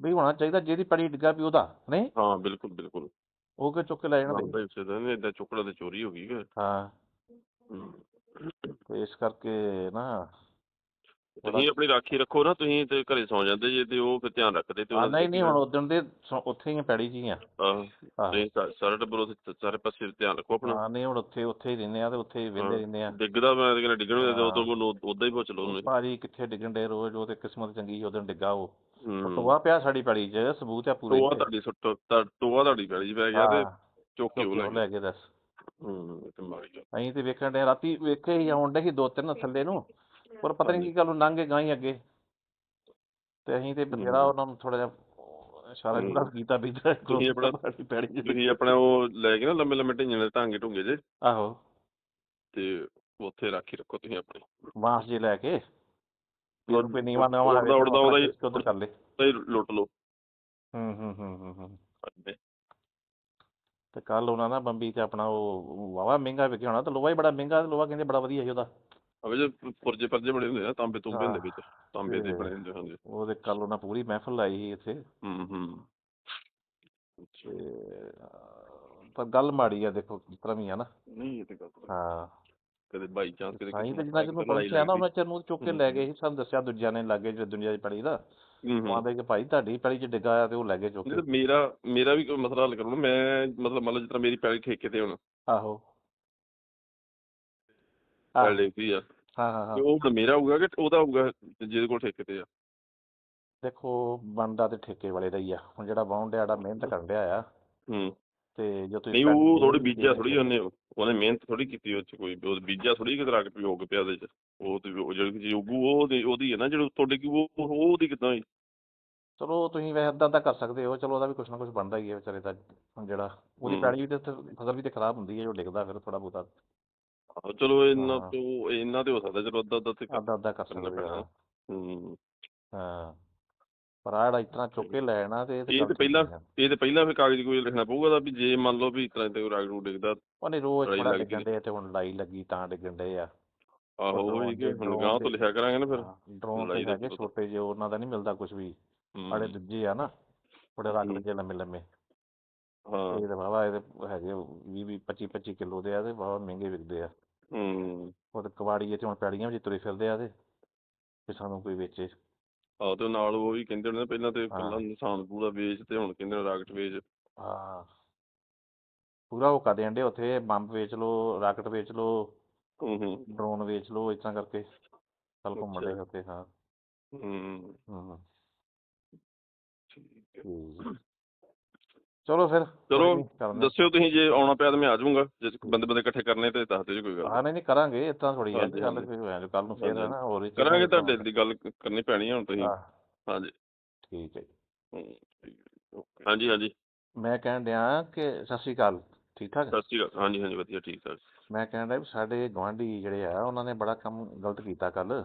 ਵੀ ਹੋਣਾ ਚਾਹੀਦਾ ਜਿਹਦੀ ਪੜੀ ਡਿੱਗਾ ਵੀ ਉਹਦਾ ਨਹੀਂ? ਹਾਂ ਬਿਲਕੁਲ ਬਿਲਕੁਲ। ਉਹ ਕਿ ਚੁੱਕ ਕੇ ਲੈ ਜਾਣਾ ਹੀ ਉਸੇ ਦਾ ਨਹੀਂ ਏਦਾਂ ਚੁੱਕੜਾ ਤੇ ਚੋਰੀ ਹੋ ਗਈ ਕਿ ਹਾਂ। ਤੇ ਇਸ ਕਰਕੇ ਨਾ ਤੁਸੀਂ ਆਪਣੀ ਰਾਖੀ ਰੱਖੋ ਨਾ ਤੁਸੀਂ ਤੇ ਘਰੇ ਸੌ ਜਾਂਦੇ ਜੇ ਤੇ ਉਹ ਫਿਰ ਧਿਆਨ ਰੱਖਦੇ ਤੇ ਨਹੀਂ ਨਹੀਂ ਹੁਣ ਉਦੋਂ ਦੇ ਉੱਥੇ ਹੀ ਪੈੜੀ ਹੀ ਆ। ਸਾ- ਸਾਰਾ ਟੱਬਰ ਉੱਥੇ ਸਾਰੇ ਪਾਸੇ ਧਿਆਨ ਰੱਖੋ ਆਪਣਾ। ਹਾਂ ਨਹੀਂ ਹੁਣ ਉੱਥੇ ਉੱਥੇ ਹੀ ਰਹਿੰਦੇ ਆ ਤੇ ਉੱਥੇ ਹੀ ਵਿਹਲੇ ਰਹਿੰਦੇ ਆ। ਡਿੱਗਦਾ ਮੈਂ ਕਹਿੰਦਾ ਡਿੱਗਣ ਦੇ। ਉਦੋਂ ਨੂੰ ਉਦਾਂ ਹੀ ਪੁੱਛ ਲਓ ਉਹਨੂੰ। ਭਾਜੀ ਕਿੱਥੇ ਡਿੱਗਣ ਡੇ ਰੋਜ਼ ਉਹ ਤੇ ਕਿਸਮਤ ਚੰਗੀ ਸੀ ਉਦੋਂ ਡਿੱਗਾ ਉਹ। ਹੂੰ। ਟੋਆ ਪਿਆ ਸਾਡੀ ਪੈੜੀ 'ਚ ਸਬੂਤ ਆ ਪੂਰੇ ਟੋਆ ਤੁਹਾਡੀ ਸੁੱਟ ਤਾਂ ਟੋਆ ਤੁਹਾਡੀ ਪੈਲੀ 'ਚ ਪੈ ਗਿਆ ਤੇ ਹਾਂ, ਚੁੱਕ ਕੇ ਉਹ ਲੈ ਉਹ ਗਿਆ। ਲੈ ਕੇ ਦੱਸ। ਹੂੰ ਤੇ ਮਾਰੀ ਅਸੀਂ ਤੇ ਵੇਖਣ ਡੇ ਰਾਤੀ ਵੇਖੇ ਹੀ ਆਉਣ ਡੇ ਸੀ ਦੋ ਤਿੰਨ ਥੱਲੇ ਨੂੰ ਪਰ ਪਤਾ ਨਹੀਂ ਕੀ ਗੱਲ ਲੰਘ ਗਏ ਗਾਂ ਹੀ ਅੱਗੇ। ਤੇ ਅਸੀਂ ਤੇ ਬਥੇਰਾ ਉਹਨਾਂ ਨੂੰ ਥੋੜਾ ਜਿਹਾ ਇਸ਼ਾਰਾ ਹੂੰ। ਕੀਤਾ ਵੀ ਇੱਧਰ ਤੁਸੀਂ ਆਪਣਾ- ਸਾਡੀ ਪੈੜੀ 'ਚ। ਤੁਸੀਂ ਆਪਣਾ ਉਹ ਲੈ ਕੇ ਨਾ ਲੰਮੇ ਲੰਮੇ ਢਿੰਗੇ ਦੇ ਢਾਂਗੇ ਢੁੰਗੇ ਜੇ। ਆਹੋ। ਤੇ ਉੱਥੇ ਰਾਖੀ ਰੱਖੋ ਤੁਸੀਂ ਆਪਣੀ। ਬਾਂਸ ਜੇ ਲੈ ਕੇ। ਉਹ- ਕੋਈ ਨੀਵਾ ਨਵਾਂ ਉੜਦਾ- ਉੜਦਾ ਉਹਦਾ ਹੀ- ਕਰ ਲੈ। ਤੇ ਲੁੱਟ ਲਓ। ਹੂੰ ਹੂੰ ਹੂੰ ਹੂੰ। ਤੇ ਕੱਲ ਉਹਨਾਂ ਨਾ ਬੰਬੀ ਤੇ ਆਪਣਾ ਉਹ ਵਾਵਾ ਮਹਿੰਗਾ ਵਿਕਿਆ ਹੋਣਾ ਤੇ ਲੋਹਾ ਹੀ ਬੜਾ ਮਹਿੰਗਾ ਲੋਹਾ ਕਹਿੰਦੇ ਬੜਾ ਵਧੀਆ ਸੀ ਉਹਦਾ। ਅਵੇ ਜੇ ਪੁਰਜੇ ਪਰਜੇ ਬਣੇ ਹੁੰਦੇ ਆ ਤਾਂਬੇ ਤੁੰਬੇ ਹਾਂ। ਵਿੱਚ ਤਾਂਬੇ ਦੇ ਬਣੇ ਹੁੰਦੇ ਹਾਂਜੀ। ਉਹਦੇ ਕੱਲ ਉਹਨਾਂ ਪੂਰੀ ਮਹਿਫਲ ਲਾਈ ਸੀ ਇੱਥੇ। ਹੂੰ ਹੂੰ। ਪਰ ਗੱਲ ਮਾੜੀ ਆ ਦੇਖੋ ਤਰ੍ਹਾਂ ਵੀ ਆ ਨਾ। ਨਹੀਂ ਇਹ ਤੇ ਗੱਲ ਹਾਂ। ਕਦੇ ਬਾਈ ਚਾਂਸ ਕਦੇ ਸਾਈਂ ਤੇ ਜਿੰਨਾ ਚਿਰ ਨੂੰ ਲੜਾਈ ਪਹੁੰਚਿਆ ਨਾ। ਉਹਨਾਂ ਚਿਰ ਨੂੰ ਚੁੱਕ ਕੇ ਲੈ ਗਏ ਸੀ ਸਾਨੂੰ ਦੱਸਿਆ ਦੂਜਿਆਂ ਨੇ ਲਾਗੇ ਜੋ ਦੁਨੀਆ ਦੀ ਪੜੀ ਦਾ। ਆਂਦੇ ਕਿ ਭਾਈ ਤੁਹਾਡੀ ਪੈਲੀ 'ਚ ਡਿੱਗਾ ਆ ਤੇ ਉਹ ਲੈ ਗਏ ਚੁੱਕ ਕੇ। ਮੇਰਾ ਮੇਰਾ ਵੀ ਕੋਈ ਮਸਲਾ ਹੱਲ ਕਰੋ ਨਾ ਮੈਂ ਮਤਲਬ ਮੰਨ ਲਓ ਜਿਸ ਮੇਰੀ ਪੈਲੀ ਠੇਕੇ ਤੇ ਹੁਣ। ਆਹੋ। ਪੈਲੀ ਵੀ ਆ। ਹਾਂ ਹਾਂ ਹਾਂ। ਉਹ ਹੁਣ ਮੇਰਾ ਹੋਊਗਾ ਕਿ ਉਹਦਾ ਹੋਊਗਾ ਜਿਹਦੇ ਕੋਲ ਠੇਕੇ ਤੇ ਆ? ਦੇਖੋ ਬਣਦਾ ਤੇ ਠੇਕੇ ਵਾਲੇ ਦਾ ਹੀ ਆ। ਹੁਣ ਜਿਹੜਾ ਡਿਆ ਜਿਹੜਾ ਮਿਹਨਤ ਕਰਨ ਡਿਆ ਆ। ਹੂੰ। ਤੇ ਜੋ ਤੁਸੀਂ ਨਹੀਂ ਉਹ ਥੋੜੀ ਬੀਜਿਆ ਥੋੜੀ ਉਹਨੇ ਉਹਨੇ ਮਿਹਨਤ ਥੋੜੀ ਕੀਤੀ ਉਹ ਚ ਕੋਈ ਉਹ ਬੀਜਿਆ ਥੋੜੀ ਕਿਤੇ ਰੱਖ ਪਿਓ ਕੇ ਪਿਆ ਉਹਦੇ ਚ ਉਹ ਤੇ ਉਹ ਜਿਹੜੀ ਚੀਜ਼ ਉੱਗੂ ਉਹ ਉਹਦੀ- ਉਹਦੀ ਹੈ ਨਾ ਜਿਹੜੀ ਤੁਹਾਡੇ ਕੀ ਉਹ ਉਹ ਉਹਦੀ ਕਿਦਾਂ ਹੋਈ ਚਲੋ ਤੁਸੀਂ ਵੈਸੇ ਏਦਾਂ ਤਾਂ ਕਰ ਸਕਦੇ ਹੋ ਚਲੋ ਉਹਦਾ ਵੀ ਕੁਛ ਨਾ ਕੁਛ ਬਣਦਾ ਹੀ ਹੈ ਵਿਚਾਰੇ ਦਾ ਹੁਣ ਜਿਹੜਾ ਉਹਦੀ ਹੂੰ। ਪੈਲੀ ਵੀ ਤੇ ਉੱਥੇ ਫਸਲ ਵੀ ਤੇ ਖਰਾਬ ਹੁੰਦੀ ਹੈ ਜੋ ਡਿੱਗਦਾ ਫਿਰ ਥੋੜਾ ਬਹੁਤਾ ਆਹੋ ਚਲੋ ਇੰਨਾ ਹਾਂ। ਤੋਂ ਇੰਨਾ ਤੇ ਹੋ ਸਕਦਾ ਚਲੋ ਅੱਧਾ ਅੱਧਾ ਤੇ ਕਰ- ਅੱਧਾ ਅੱਧਾ ਕਰ ਕਰਨਾ ਸਕਦੇ ਪੈਣਾ। ਹੋ ਹੂੰ ਹਾਂ ਪਰ ਆਹ ਜਿਹੜਾ ਇਤਨਾ ਚੁੱਕ ਕੇ ਲੈ ਆਣਾ ਤੇ ਇਹ ਤੇ ਪਹਿਲਾਂ- ਆ। ਇਹ ਤੇ ਪਹਿਲਾਂ ਫਿਰ ਕਾਗਜ਼ ਕੋਈ ਲਿਖਣਾ ਪਊਗਾ ਤਾਂ ਵੀ ਜੇ ਮੰਨ ਲਓ ਵੀ ਇਸ ਤਰ੍ਹਾਂ ਤੇ ਰਾਗ ਨੂੰ ਡਿੱਗਦਾ ਉਹਨੇ ਰੋਜ਼ ਲੜਾਈ ਥੋੜਾ ਡਿੱਗਣ ਦੇ ਤੇ ਹੁਣ ਲੜਾਈ ਲੱਗੀ ਤਾਂ ਡਿੱਗਣ ਦੇ ਆ ਆਹੋ ਉਹ ਹੀ ਕਿ ਹੁਣ ਗਾਂ ਤੋਂ ਦੇ- ਲਿਖਿਆ ਕਰਾਂਗੇ ਨਾ ਫਿਰ ਡਰੋਨ ਤੇ ਦਾ ਹੈਗੇ ਪਤਾ। ਛੋਟੇ ਜਿਹੇ ਉਹਨਾਂ ਦਾ ਨਹੀਂ ਮਿਲਦਾ ਕੁਝ ਵੀ ਹੂੰ। ਬੜੇ ਦੂਜੇ ਆ ਨਾ ਥੋੜੇ ਰੰਗ। ਲੱਗੇ ਲੰਮੇ ਲੰਮੇ ਹਾਂ ਇਹ ਤਾਂ ਵਾਵਾ ਇਹਦੇ ਹੈਗੇ 20 20 25 25 ਕਿਲੋ ਦੇ ਆ ਤੇ ਵਾਵਾ ਮਹਿੰਗੇ ਵਿਕਦੇ ਆ ਹੂੰ ਉਹ ਤੇ ਕਬਾੜੀ ਤੇ ਹੁਣ ਪੈੜੀਆਂ ਵਿੱਚ ਤੁਰੇ ਫਿਰਦੇ ਆ ਤੇ ਕਿ ਸਾਨੂੰ ਕੋਈ ਵੇਚੇ ਆਹੋ ਤੇ ਨਾਲ ਉਹ ਵੀ ਕਹਿੰਦੇ ਨੇ ਪਹਿਲਾਂ ਤੇ। ਪਹਿਲਾਂ ਨਿਸ਼ਾਨ ਪੂਰਾ ਵੇਚ ਤੇ ਹੁਣ ਕਹਿੰਦੇ ਨੇ ਰਾਕਟ ਵੇਚ। ਹਾਂ। ਪੂਰਾ ਉਹ ਕਰਦੇ ਅੰਡੇ ਉੱਥੇ ਬੰਬ ਵੇਚ ਲਓ ਰਾਕਟ ਵੇਚ ਲਓ ਹੂੰ ਹੂੰ। ਡਰੋਨ ਵੇਚ ਇਸ ਤਰ੍ਹਾਂ ਕਰਕੇ। ਚੱਲ ਘੁੰਮਣ ਦੇ। ਉੱਥੇ ਹਾਂ। ਹੂੰ। ਹੂੰ ਠੀਕ ਹੈ। ਚਲੋ ਫਿਰ ਚਲੋ। ਦੱਸਿਓ ਤੁਸੀਂ ਜੇ ਆਉਣਾ ਪਿਆ ਤਾਂ ਮੈਂ ਆ ਜਾਊਂਗਾ। ਜੇ ਬੰਦੇ ਬੰਦੇ ਇਕੱਠੇ ਕਰਨੇ ਤੇ ਦੱਸ ਦਿਓ ਜੀ ਕੋਈ ਗੱਲ ਹਾਂ ਨਹੀਂ ਨਹੀਂ ਕਰਾਂਗੇ ਇਤਾਂ ਥੋੜੀ ਹੈ। ਗੱਲ। ਕੋਈ ਹੋਇਆ ਕੱਲ ਨੂੰ ਫੇਰ ਨਾ ਹੋਰ ਕਰਾਂਗੇ ਤੁਹਾਡੇ ਦੀ ਗੱਲ ਕਰਨੀ ਪੈਣੀ ਹੁਣ ਤੁਸੀਂ। ਹਾਂਜੀ। ਠੀਕ ਹੈ. ਹਾਂਜੀ ਹਾਂਜੀ। ਮੈਂ ਕਹਿਣ ਡਿਆ ਕਿ ਸਤਿ ਸ਼੍ਰੀ ਅਕਾਲ। ਠੀਕ ਠਾਕ ਸਤਿ ਸ਼੍ਰੀ ਅਕਾਲ। ਹਾਂਜੀ ਹਾਂਜੀ ਵਧੀਆ ਠੀਕ ਠਾਕ। ਮੈਂ ਕਹਿਣ ਡਿਆ ਵੀ ਸਾਡੇ ਗੁਆਂਢੀ ਜਿਹੜੇ ਆ ਉਹਨਾਂ ਨੇ ਬੜਾ ਕੰਮ ਗਲਤ ਕੀਤਾ ਕੱਲ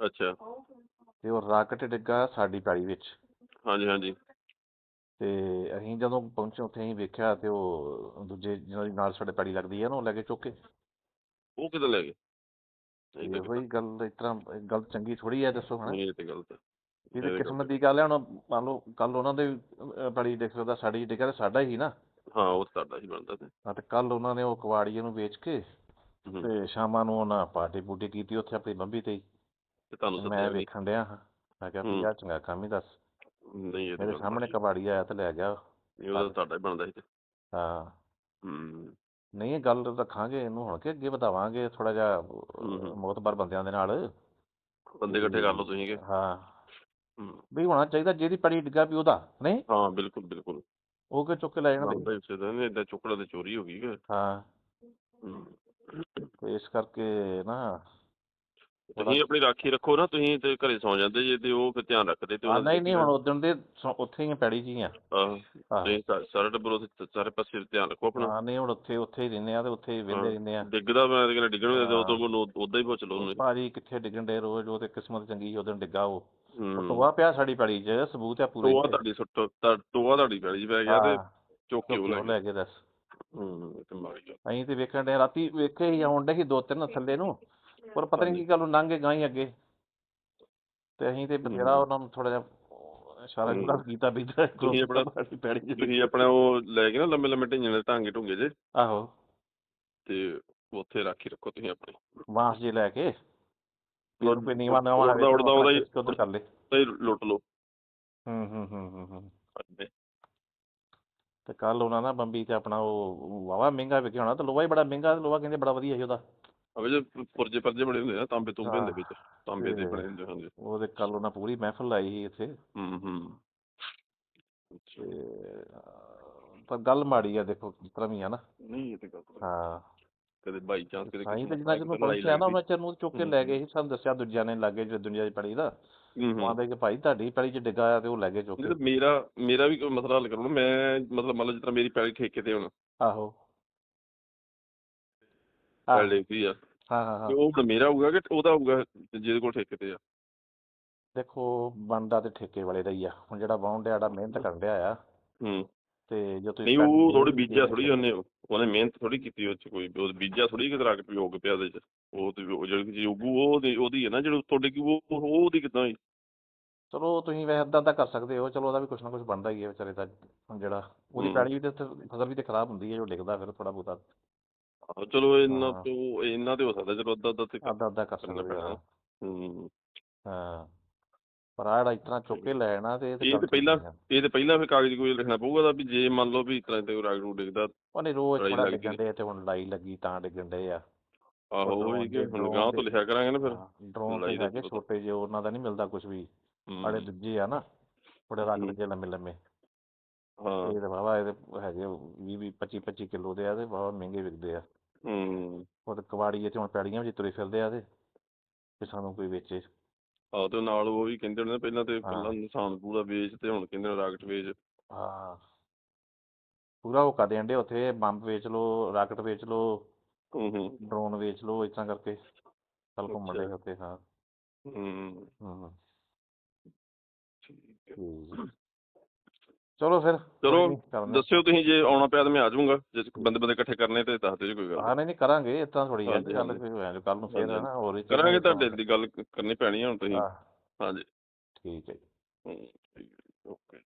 ਅੱਛਾ। ਤੇ ਉਹ ਰਾਕਟ ਡਿੱਗਾ ਸਾਡੀ ਪੈਲੀ ਵਿੱਚ। ਹਾਂਜੀ ਹਾਂਜੀ। ਤੇ ਅਸੀਂ ਜਦੋਂ ਪਹੁੰਚੇ ਉੱਥੇ ਅਸੀਂ ਵੇਖਿਆ ਤੇ ਉਹ ਦੂਜੇ ਜਿਹਨਾਂ ਦੀ ਨਾਲ ਸਾਡੇ ਪੈਲੀ ਲੱਗਦੀ ਆ ਨਾ ਉਹ ਲੈ ਕੇ ਚੁੱਕ ਕੇ। ਉਹ ਕਿੱਦਾਂ ਲੈ ਗਏ? ਇਹ ਤਾਂ ਇਹੋ ਹੀ ਗੱਲ ਇਸ ਤਰ੍ਹਾਂ ਗੱਲ ਚੰਗੀ ਥੋੜੀ ਆ ਦੱਸੋ ਨਹੀਂ, ਇਹ ਤੇ ਗਲਤ ਹੈ ਇਹ ਤਾਂ ਕਿਸਮਤ ਦੀ ਗੱਲ ਹੈ ਹੁਣ ਮੰਨ ਲਓ ਕੱਲ ਉਹਨਾਂ ਦੇ ਅਹ, ਪੈਲੀ ਡਿੱਗ ਸਕਦਾ ਸਾਡੀ ਡਿੱਗਾ ਤੇ ਸਾਡਾ ਹੀ ਨਾ। ਹਾਂ ਉਹ ਤਾਂ ਤੁਹਾਡਾ ਹੀ ਬਣਦਾ ਤੇ। ਹਾਂ ਤੇ ਕੱਲ ਉਹਨਾਂ ਨੇ ਉਹ ਕਵਾੜੀਏ ਨੂੰ ਵੇਚ ਕੇ ਹੂੰ, ਤੇ ਸ਼ਾਮਾਂ ਨੂੰ ਉਹਨਾਂ ਪਾਰਟੀ ਪੂਟੀ ਕੀਤੀ ਉੱਥੇ ਆਪਣੀ ਬੰਬੀ ਤੇ ਹੀ। ਤੇ ਤੁਹਾਨੂੰ ਸੱਦਿਆ ਮੈਂ ਵੇਖਣ ਡਿਆ ਹਾਂ। ਮੈਂ ਕਿਹਾ ਵੀ ਹੂੰ। ਆਹ ਚੰਗਾ ਕੰਮ ਹੀ ਦੱਸ। ਨਹੀਂ ਇਹ ਤਾਂ ਮੇਰੇ ਗੱਲ ਸਾਹਮਣੇ ਤੁਹਾਡੀ। ਕਬਾੜੀ ਆਇਆ ਤੇ ਲੈ ਗਿਆ। ਨਹੀਂ ਉਹਦਾ ਤੁਹਾਡਾ ਹੀ ਬਣਦਾ ਸੀ। ਤੇ ਹਾਂ। ਹੂੰ। ਨਹੀਂ ਇਹ ਗੱਲ ਰੱਖਾਂਗੇ ਇਹਨੂੰ ਹੁਣ ਕਿ ਅੱਗੇ ਵਧਾਵਾਂਗੇ ਥੋੜਾ ਜਿਹਾ ਹੂੰ। ਮੋਤਬਰ ਬੰਦਿਆਂ ਦੇ ਨਾਲ। ਬੰਦੇ ਇਕੱਠੇ ਕਰ ਲਓ ਤੁਸੀਂ ਕਿ ਹਾਂ। ਹੂੰ। ਵੀ ਹੋਣਾ ਚਾਹੀਦਾ ਜਿਹਦੀ ਪੜੀ ਡਿੱਗਾ ਵੀ ਉਹਦਾ ਨਹੀਂ? ਹਾਂ ਬਿਲਕੁਲ ਬਿਲਕੁਲ। ਉਹ ਕਿ ਚੁੱਕ ਕੇ ਲੈ ਜਾਣਗੇ ਬਣਦਾ ਇਸੇ ਦਾ ਨਹੀਂ ਏਦਾਂ ਚੁੱਕੜਾ ਤੇ ਚੋਰੀ ਹੋ ਗਈ ਕਿ। ਹਾਂ। ਹੂੰ। ਤੇ ਇਸ ਕਰਕੇ ਨਾ ਤੁਸੀਂ ਆਪਣੀ ਰਾਖੀ ਰੱਖੋ ਨਾ ਤੁਸੀਂ ਤੇ ਘਰੇ ਸੌ ਜਾਂਦੇ ਜੇ ਤੇ ਉਹ ਫਿਰ ਧਿਆਨ ਰੱਖਦੇ ਤੇ ਨਹੀਂ ਨਹੀਂ ਹੁਣ ਉਦੋਂ ਦੇ ਉੱਥੇ ਹੀ ਪੈੜੀ ਹੀ ਆ ਸਾਰਾ ਟੱਬਰ ਉੱਥੇ ਸਾਰੇ ਪਾਸੇ ਧਿਆਨ ਰੱਖੋ ਆਪਣਾ। ਹਾਂ ਨਹੀਂ ਹੁਣ ਉੱਥੇ ਉੱਥੇ ਹੀ ਰਹਿੰਦੇ ਆ ਤੇ ਉੱਥੇ ਹੀ ਹਾਂ। ਰਹਿੰਦੇ ਆ। ਡਿੱਗਦਾ ਮੈਂ ਤੇ ਕਹਿੰਦਾ ਡਿੱਗਣ ਦੇ। ਉਦੋਂ ਕੋਲ ਉਦਾਂ ਹੀ ਪੁੱਛ ਲਓ ਉਹਨੂੰ। ਭਾਜੀ ਕਿੱਥੇ ਡਿੱਗਣ ਦੇ ਰੋਜ਼ ਉਹ ਤੇ ਕਿਸਮਤ ਚੰਗੀ ਉਦੋਂ ਡਿੱਗਾ ਉਹ। ਟੋਆ ਪਿਆ ਸਾਡੀ ਪੈੜੀ 'ਚ ਸਬੂਤ ਆ ਪੂਰੇ ਟੋਆ ਤੁਹਾਡੀ ਸੁੱਟ ਟੋਆ ਤੁਹਾਡੀ ਗਲੀ 'ਚ ਪੈ ਗਿਆ ਤੇ ਚੁੱਕ ਕੇ ਉਹ ਲੈ ਕੇ ਦੱਸ। ਹੂੰ ਤੇ ਗੱਲ। ਅਸੀਂ ਤੇ ਵੇਖਣ ਦੇ ਰਾਤੀ ਵੇਖੇ ਹੀ ਆਉਣ ਡੇ ਸੀ ਦੋ ਤਿੰਨ ਥੱਲੇ ਨੂੰ। ਪਰ ਪਤਾ ਨਹੀਂ ਕੀ ਗੱਲ ਉਹ ਲੰਘੇ ਗਾਂ ਹੀ ਅੱਗੇ। ਤੇ ਅਸੀਂ ਤੇ ਬਥੇਰਾ ਉਹਨਾਂ ਨੂੰ ਥੋੜਾ ਜਿਹਾ ਇਸ਼ਾਰਾ। ਜੁੜਾ ਕੀਤਾ ਵੀ ਤੁਸੀਂ ਆਪਣਾ- ਪੈੜੀ ਤੁਸੀਂ ਆਪਣਾ ਉਹ ਲੈ ਕੇ ਨਾ ਲੰਮੇ ਲੰਮੇ ਢਿੰਗੇ ਦੇ ਟਾਂਗੇ ਢੁੰਗੇ ਜੇ। ਆਹੋ। ਤੇ ਉੱਥੇ ਰਾਖੀ ਰੱਖੋ ਤੁਸੀਂ ਆਪਣੀ। ਬਾਂਸ ਜੇ ਲੈ ਕੇ। ਫਿਰ ਕੋਈ ਨੀਵਾ ਨਵਾਂ ਉੜਦਾ- ਉੜਦਾ ਉਹਦਾ ਹੀ- ਉਧਰ ਕਰ ਲੈ। ਤੇ ਲੁੱਟ ਲਓ। ਹੂੰ ਹੂੰ ਹੂੰ ਹੂੰ। ਤੇ ਕੱਲ ਉਹਨਾਂ ਨਾ ਬੰਬੀ ਤੇ ਆਪਣਾ ਉਹ ਵਾਵਾ ਮਹਿੰਗਾ ਵਿਕਿਆ ਹੋਣਾ ਤੇ ਲੋਹਾ ਹੀ ਬੜਾ ਮਹਿੰਗਾ ਲੋਹਾ ਕਹਿੰਦੇ ਬੜਾ ਵਧੀਆ ਸੀ ਉਹਦਾ। ਜੇ ਪੁਰਜੇ ਪਰਜੇ ਬਣੇ ਹੁੰਦੇ ਆ ਤਾਂਬੇ ਤੁੰਬੇ ਹਾਂ। ਵਿੱਚ ਤਾਂਬੇ ਦੇ ਬਣੇ ਹੁੰਦੇ ਹਾਂਜੀ। ਉਹਦੇ ਕੱਲ ਉਹਨਾਂ ਪੂਰੀ ਮਹਿਫਲ ਲਾਈ ਸੀ ਇੱਥੇ। ਹੂੰ ਹੂੰ। ਪਰ ਗੱਲ ਮਾੜੀ ਆ ਦੇਖੋ ਜਿਸ ਤਰ੍ਹਾਂ ਵੀ ਆ ਨਾ। ਨਹੀਂ ਇਹ ਤੇ ਗੱਲ ਹਾਂ। ਕਦੇ ਬਾਈ ਚਾਂਸ ਕਦੇ ਤੇ ਕਿਸੇ ਜਿੰਨਾ ਨਾ ਚਿਰ ਨੂੰ ਚੁੱਕ ਕੇ ਲੈ ਗਏ ਸੀ ਸਾਨੂੰ ਦੱਸਿਆ ਦੂਜਿਆਂ ਨੇ ਲੱਗੇ ਜਿਹੜੇ ਦੁਨੀਆ 'ਚ ਪੜੀ ਦਾ। ਆਂਦੇ ਕਿ ਭਾਈ ਤੁਹਾਡੀ ਪੈੜੀ 'ਚ ਡਿੱਗਾ ਆ ਤੇ ਉਹ ਲੈ ਗਏ ਚੁੱਕ ਕੇ। ਮੇਰਾ ਮੇਰਾ ਵੀ ਕੋਈ ਮਸਲਾ ਹੱਲ ਕਰੋ ਮੈਂ ਮਤਲਬ ਮੰਨ ਲਓ ਜਿਸ ਤਰ੍ਹਾਂ ਮੇਰੀ ਪੈਲੀ ਠੇਕੇ ਤੇ ਹੁਣ। ਆਹੋ। ਪੈਲੀ ਲਿਖੀ ਆ। ਹਾਂ ਹਾਂ ਹਾਂ। ਤੇ ਉਹ ਹੁਣ ਮੇਰਾ ਹੋਊਗਾ ਕਿ ਉਹਦਾ ਹੋਊਗਾ ਜਿਹਦੇ ਕੋਲ ਠੇਕੇ ਤੇ ਆ। ਦੇਖੋ ਬਣਦਾ ਤੇ ਠੇਕੇ ਵਾਲੇ ਦਾ ਹੀ ਆ। ਹੁਣ ਜਿਹੜਾ ਵਾਹੁਣ ਡਿਆ ਜਿਹੜਾ ਮਿਹਨਤ ਕਰਨ ਡਿਆ ਆ। ਹੂੰ। ਤੇ ਜੋ ਤੁਸੀਂ ਨਹੀਂ ਉਹ ਥੋੜੀ ਬੀਜਿਆ ਹੈ ਥੋੜੀ ਉਹਨੇ ਉਹਨੇ ਮਿਹਨਤ ਥੋੜੀ ਕੀਤੀ ਉਹ ਚ ਕੋਈ। ਉਹ ਬੀਜਿਆ ਥੋੜੀ ਕਿਤੇ ਰੱਖ ਪਿਓ ਕੇ ਪਿਆ ਦੇ ਚ। ਉਹ ਤੇ ਉਹ ਜਿਹੜੀ ਚੀਜ਼ ਉੱਗੂ ਉਹ ਉਹਦੀ ਉਹਦੀ ਹੈ ਨਾ ਜਿਹੜੀ ਤੁਹਾਡੇ ਕੀ ਉਹ ਉਹ ਉਹਦੀ ਕਿਦਾਂ ਹੋਈ? ਚਲੋ ਤੁਸੀਂ ਵੈਸੇ ਅੱਧਾ ਅੱਧਾ ਕਰ ਸਕਦੇ ਹੋ। ਚਲੋ ਉਹਦਾ ਵੀ ਕੁਛ ਨਾ ਕੁਛ ਬਣਦਾ ਹੀ ਹੈ ਵਿਚਾਰੇ ਦਾ। ਹੁਣ ਜਿਹੜਾ ਉਹਦੀ ਹੂੰ। ਵੀ ਤੇ ਉੱਥੇ ਫਸਲ ਵੀ ਤੇ ਖਰਾਬ ਹੁੰਦੀ ਹੈ ਜੋ ਡਿੱਗਦਾ ਫਿਰ ਥੋੜਾ ਬਹੁਤਾ। ਆਹੋ ਚਲੋ ਇੰਨਾ ਹਾਂ। ਤੋਂ ਇੰਨਾ ਤੇ ਹੋ ਸਕਦਾ ਚਲੋ ਅੱਧਾ ਅੱਧਾ ਤੇ ਅੱਧਾ ਅੱਧਾ ਕਰ ਕਰਨਾ ਸਕਦੇ ਪੈਣਾ। ਹੋ ਹੂੰ ਹਾਂ ਪਰ ਆਹ ਜਿਹੜਾ ਇਤਨਾ ਚੁੱਕ ਕੇ ਲੈ ਜਾਣਾ ਤੇ ਇਹ ਤੇ ਠੀਕ ਪਹਿਲਾਂ- ਨਹੀਂ ਆ। ਇਹ ਤੇ ਪਹਿਲਾਂ ਫਿਰ ਕਾਗਜ਼ ਕੋਈ ਲਿਖਣਾ ਪਊਗਾ ਤਾਂ ਵੀ ਜੇ ਮੰਨ ਲਓ ਵੀ ਇਸ ਤਰ੍ਹਾਂ ਤੇ ਰਾਗ ਨੂੰ ਡਿੱਗਦਾ ਉਹਨੇ ਰੋਜ਼ ਲੜਾਈ ਥੋੜਾ ਲੱਗਦੀ ਡਿੱਗਣ ਦੇ ਤੇ ਹੁਣ ਲੜਾਈ ਲੱਗੀ ਤਾਂ ਡਿੱਗਣ ਦੇ ਆ ਆਹੋ ਉਹ ਹੀ ਕਿ ਦੇ- ਹੁਣ ਗਾਂ ਤੋਂ ਦੇ- ਲਿਖਿਆ ਕਰਾਂਗੇ ਨਾ ਫਿਰ ਡਰੋਨ ਲੜਾਈ ਤੇ ਦਾ ਹੈਗੇ ਪਤਾ। ਛੋਟੇ ਜਿਹੇ ਉਹਨਾਂ ਦਾ ਨਹੀਂ ਮਿਲਦਾ ਕੁਝ ਵੀ ਹੂੰ। ਬੜੇ ਦੂਜੇ ਆ ਨਾ ਥੋੜੇ ਰੰਗ ਹੂੰ। ਦੇ ਲੰਮੇ ਲੰਮੇ ਹਾਂ। ਇਹ ਤਾਂ ਵਾਵਾ ਇਹਦੇ ਹੈਗੇ 20 20 25 25 ਕਿਲੋ ਦੇ ਆ ਤੇ ਵਾਵਾ ਮਹਿੰਗੇ ਵਿਕਦੇ ਆ। ਹੂੰ। ਉਹ ਤੇ ਕਵਾੜੀ ਚ ਹੁਣ ਪੈੜੀਆਂ ਵਿੱਚ ਤੁਰੇ ਫਿਰਦੇ ਆ ਤੇ ਵੀ ਸਾਨੂੰ ਕੋਈ ਵੇਚੇ। ਆਹ ਤੇ ਨਾਲ ਉਹ ਵੀ ਕਹਿੰਦੇ ਹੁੰਦੇ ਨੇ ਪਹਿਲਾਂ ਤੇ ਹਾਂ। ਪਹਿਲਾਂ ਨਿਸ਼ਾਨ ਪੂਰਾ ਵੇਚ ਤੇ ਹੁਣ ਕਹਿੰਦੇ ਨੇ ਰਾਕਟ ਵੇਚ। ਹਾਂ। ਪੂਰਾ ਉਹ ਕਰਦੇ ਅੰਡੇ ਉੱਥੇ ਬੰਬ ਵੇਚ ਲਓ ਰਾਕਟ ਵੇਚ ਲਓ ਹੂੰ ਹੂੰ। ਡਰੋਨ ਵੇਚ ਇਸ ਤਰ੍ਹਾਂ ਕਰਕੇ। ਚੱਲ ਘੁੰਮਣ ਦੇ ਅੱਛਾ। ਉੱਤੇ ਹਾਂ। ਹੂੰ। ਹੂੰ। ਠੀਕ ਹੈ। ਚਲੋ ਫਿਰ ਚਲੋ, ਕਰਦੇ ਹਾਂ। ਦੱਸਿਓ ਤੁਸੀਂ ਜੇ ਆਉਣਾ ਪਿਆ ਤਾਂ ਮੈਂ ਆ ਜਾਊਂਗਾ ਜੇ ਬੰਦੇ ਬੰਦੇ ਇਕੱਠੇ ਕਰਨੇ ਤੇ ਦੱਸ ਦਿਓ ਜੀ ਕੋਈ ਗੱਲ ਹਾਂ ਨਹੀਂ। ਨਹੀਂ ਕਰਾਂਗੇ ਤਰ੍ਹਾਂ ਥੋੜੀ ਹੈ। ਹਾਂਜੀ, ਗੱਲ ਹਾਂਜੀ। ਹੋਇਆ ਕੱਲ ਨੂੰ ਫੇਰ ਹਾਂਜੀ, ਹੈ ਨਾ ਹੋਰ ਹੀ ਕਰਾਂਗੇ ਤੁਹਾਡੇ ਦੀ ਗੱਲ ਕਰਨੀ ਪੈਣੀ ਹੁਣ ਤੁਸੀਂ। ਹਾਂ, ਹਾਂਜੀ। ਠੀਕ ਹੈ ਜੀ। ਹੂੰ ਠੀਕ ਹੈ ਓਕੇ।